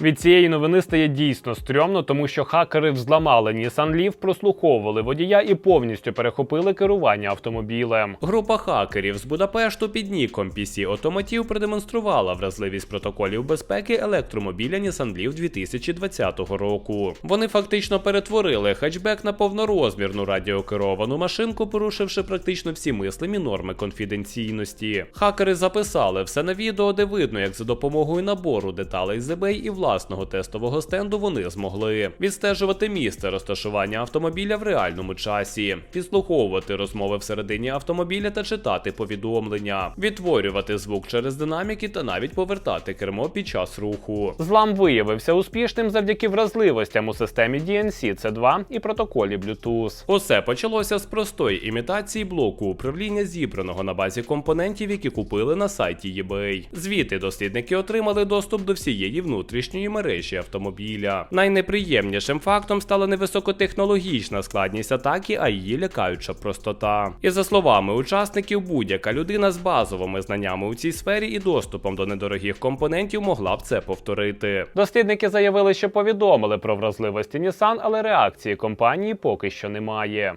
Від цієї новини стає дійсно стрьомно, тому що хакери взламали Nissan Leaf, прослуховували водія і повністю перехопили керування автомобілем. Група хакерів з Будапешту під ніком PC Automotive продемонструвала вразливість протоколів безпеки електромобіля Nissan Leaf 2020 року. Вони фактично перетворили хетчбек на повнорозмірну радіокеровану машинку, порушивши практично всі мислимі норми конфіденційності. Хакери записали все на відео, де видно, як за допомогою набору деталей з і власного тестового стенду вони змогли відстежувати місце розташування автомобіля в реальному часі, підслуховувати розмови всередині автомобіля та читати повідомлення, відтворювати звук через динаміки та навіть повертати кермо під час руху. Злам виявився успішним завдяки вразливостям у системі DNC C2 і протоколі Bluetooth. Усе почалося з простої імітації блоку управління, зібраного на базі компонентів, які купили на сайті eBay. Звідти дослідники отримали доступ до всієї внутрішньої мережі автомобіля. Найнеприємнішим фактом стала не високотехнологічна складність атаки, а її лякаюча простота. І за словами учасників, будь-яка людина з базовими знаннями у цій сфері і доступом до недорогих компонентів могла б це повторити. Дослідники заявили, що повідомили про вразливості Nissan, але реакції компанії поки що немає.